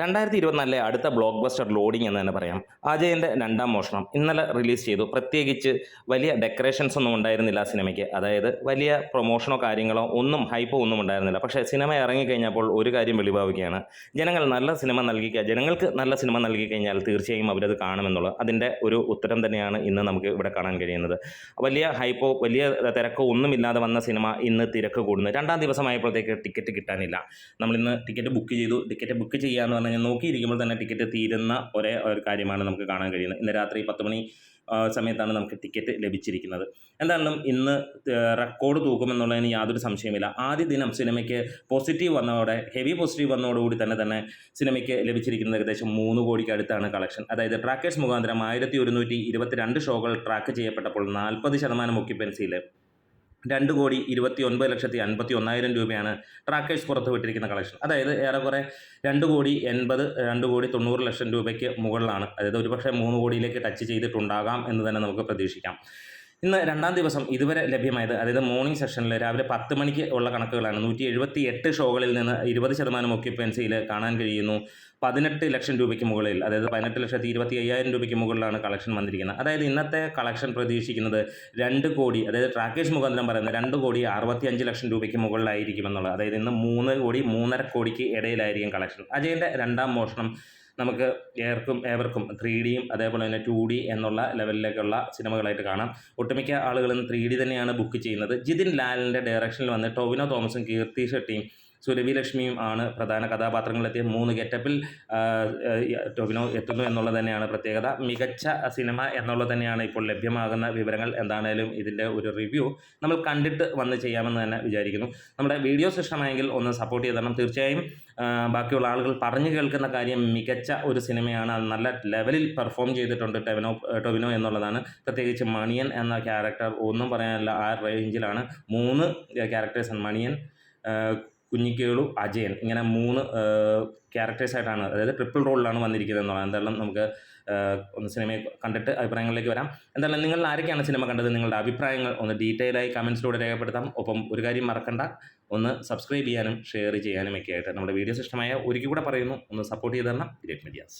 രണ്ടായിരത്തി ഇരുപത്തിനാലിലെ അടുത്ത ബ്ലോക്ക് ബസ്റ്റർ ലോഡിംഗ് എന്ന് തന്നെ പറയാം. അജയന്റെ രണ്ടാം മോഷണം. ഇന്നലെ റിലീസ് ചെയ്തു. പ്രത്യേകിച്ച് വലിയ ഡെക്കറേഷൻസ് ഒന്നും ഉണ്ടായിരുന്നില്ല സിനിമയ്ക്ക്. അതായത് വലിയ പ്രൊമോഷനോ കാര്യങ്ങളോ ഒന്നും ഹൈപ്പോ ഒന്നും ഉണ്ടായിരുന്നില്ല. പക്ഷേ സിനിമ ഇറങ്ങിക്കഴിഞ്ഞപ്പോൾ ഒരു കാര്യം വെളിവാവുകയാണ്. ജനങ്ങൾ നല്ല സിനിമ നൽകി ജനങ്ങൾക്ക് നല്ല സിനിമ നൽകി കഴിഞ്ഞാൽ തീർച്ചയായും അവരത് കാണുമെന്നുള്ളത് അതിന്റെ ഒരു ഉത്തരം തന്നെയാണ് ഇന്ന് നമുക്ക് ഇവിടെ കാണാൻ കഴിയുന്നത്. വലിയ ഹൈപ്പോ വലിയ തിരക്കോ ഒന്നുമില്ലാതെ വന്ന സിനിമ ഇന്ന് തിരക്ക് കൂടുന്നു. രണ്ടാം ദിവസമായപ്പോഴത്തേക്ക് ടിക്കറ്റ് കിട്ടാനില്ല. നമ്മളിന്ന് ടിക്കറ്റ് ബുക്ക് ചെയ്തു. ടിക്കറ്റ് ബുക്ക് ചെയ്യാന്ന് പറഞ്ഞു കഴിഞ്ഞാൽ നോക്കിയിരിക്കുമ്പോൾ തന്നെ ടിക്കറ്റ് തീരുന്ന ഒരേ ഒരു കാര്യമാണ് നമുക്ക് കാണാൻ കഴിയുന്നത്. ഇന്ന് രാത്രി പത്ത് മണി സമയത്താണ് നമുക്ക് ടിക്കറ്റ് ലഭിച്ചിരിക്കുന്നത്. എന്തായാലും ഇന്ന് റെക്കോർഡ് തൂക്കുമെന്നുള്ളതിന് യാതൊരു സംശയമില്ല ആദ്യ ദിനം സിനിമയ്ക്ക് പോസിറ്റീവ് വന്നതോടെ ഹെവി പോസിറ്റീവ് വന്നതോടുകൂടി തന്നെ തന്നെ സിനിമയ്ക്ക് ലഭിച്ചിരിക്കുന്നത് ഏകദേശം മൂന്ന് കോടിക്ക് അടുത്താണ് കളക്ഷൻ അതായത് ട്രാക്കേഴ്സ് മുഖാന്തരം ആയിരത്തി ഒരുന്നൂറ്റി ഇരുപത്തിരണ്ട് ഷോകൾ ട്രാക്ക് ചെയ്യപ്പെട്ടപ്പോൾ നാൽപ്പത് ശതമാനം ഒക്യുപ്പൻസിയിൽ രണ്ട് കോടി ഇരുപത്തി ഒൻപത് ലക്ഷത്തി അൻപത്തി ഒന്നായിരം രൂപയാണ് ട്രാക്കേഴ്സ് പുറത്ത് വിട്ടിരിക്കുന്ന കളക്ഷൻ അതായത് ഏറെക്കുറെ രണ്ട് കോടി എൺപത് രണ്ട് കോടി തൊണ്ണൂറ് ലക്ഷം രൂപയ്ക്ക് മുകളിലാണ്. അതായത് ഒരുപക്ഷെ മൂന്ന് കോടിയിലേക്ക് ടച്ച് ചെയ്തിട്ടുണ്ടാകാം എന്ന് തന്നെ നമുക്ക് പ്രതീക്ഷിക്കാം. ഇന്ന് രണ്ടാം ദിവസം ഇതുവരെ ലഭ്യമായത് അതായത് മോർണിംഗ് സെഷനിൽ രാവിലെ പത്ത് മണിക്ക് ഉള്ള കണക്കുകളാണ്. നൂറ്റി എഴുപത്തി എട്ട് ഷോകളിൽ നിന്ന് ഇരുപത് ശതമാനം ഒക്യുപ്പൻസിയിൽ കാണാൻ കഴിയുന്നു. പതിനെട്ട് ലക്ഷം രൂപയ്ക്ക് മുകളിൽ അതായത് പതിനെട്ട് ലക്ഷത്തി ഇരുപത്തി അയ്യായിരം രൂപയ്ക്ക് മുകളിലാണ് കളക്ഷൻ വന്നിരിക്കുന്നത്. അതായത് ഇന്നത്തെ കളക്ഷൻ പ്രതീക്ഷിക്കുന്നത് രണ്ട് കോടി അതായത് ട്രാക്കേഴ്സ് മുഖാന്തരം പറയുന്നത് രണ്ട് കോടി അറുപത്തി അഞ്ച് ലക്ഷം രൂപയ്ക്ക് മുകളിലായിരിക്കുമെന്നുള്ളത്. അതായത് ഇന്ന് മൂന്ന് കോടി മൂന്നര കോടിക്ക് ഇടയിലായിരിക്കും കളക്ഷൻ അജയന്റെ രണ്ടാം മോഷണം നമുക്ക് ഏർക്കും ഏവർക്കും ത്രീ ഡിയും അതേപോലെ തന്നെ ടു ഡി എന്നുള്ള ലെവലിലേക്കുള്ള സിനിമകളായിട്ട് കാണാം. ഒട്ടുമിക്ക ആളുകളും ത്രീ ഡി തന്നെയാണ് ബുക്ക് ചെയ്യുന്നത്. ജിതിൻ ലാലിന്റെ ഡയറക്ഷനിൽ വന്ന് ടൊവിനോ തോമസും കീർത്തി ഷെട്ടിയും സുരഭി ലക്ഷ്മിയും ആണ് പ്രധാന കഥാപാത്രങ്ങളെത്തിയ മൂന്ന് ഗെറ്റപ്പിൽ ടൊവിനോ എത്തുന്നു എന്നുള്ളത് തന്നെയാണ് പ്രത്യേകത. മികച്ച സിനിമ എന്നുള്ളത് തന്നെയാണ് ഇപ്പോൾ ലഭ്യമാകുന്ന വിവരങ്ങൾ എന്താണേലും ഇതിന്റെ ഒരു റിവ്യൂ നമ്മൾ കണ്ടിട്ട് വന്ന് ചെയ്യാമെന്ന് തന്നെ വിചാരിക്കുന്നു. നമ്മുടെ വീഡിയോസ് ഇഷ്ടമായെങ്കിൽ ഒന്ന് സപ്പോർട്ട് ചെയ്തരണം തീർച്ചയായും ബാക്കിയുള്ള ആളുകൾ പറഞ്ഞു കേൾക്കുന്ന കാര്യം മികച്ച ഒരു സിനിമയാണ്. അത് നല്ല ലെവലിൽ പെർഫോം ചെയ്തിട്ടുണ്ട് ടെവിനോ ടൊവിനോ എന്നുള്ളതാണ്. പ്രത്യേകിച്ച് മണിയൻ എന്ന ക്യാരക്ടർ ഒന്നും പറയാനല്ല ആ റേഞ്ചിലാണ്. മൂന്ന് ക്യാരക്ടേഴ്സ് മണിയൻ. കുഞ്ഞിക്കേളു അജയൻ ഇങ്ങനെ മൂന്ന് ക്യാരക്ടേഴ്സായിട്ടാണ് അതായത് ട്രിപ്പിൾ റോളിലാണ് വന്നിരിക്കുന്നത് എന്നുള്ളത് എന്തായാലും നമുക്ക് ഒന്ന് സിനിമയെ കണ്ടിട്ട് അഭിപ്രായങ്ങളിലേക്ക് വരാം. എന്തായാലും നിങ്ങൾ ആരൊക്കെയാണ് സിനിമ കണ്ടത്? നിങ്ങളുടെ അഭിപ്രായങ്ങൾ ഒന്ന് ഡീറ്റെയിൽ ആയി കമൻസിലൂടെ രേഖപ്പെടുത്താം. ഒപ്പം ഒരു കാര്യം മറക്കണ്ട ഒന്ന് സബ്സ്ക്രൈബ് ചെയ്യാനും ഷെയർ ചെയ്യാനും ഒക്കെ ആയിട്ട് നമ്മുടെ വീഡിയോസ് ഇഷ്ടമായ ഒരിക്കൽ കൂടെ പറയുന്നു. ഒന്ന് സപ്പോർട്ട് ചെയ്ത് തരണം. Great medias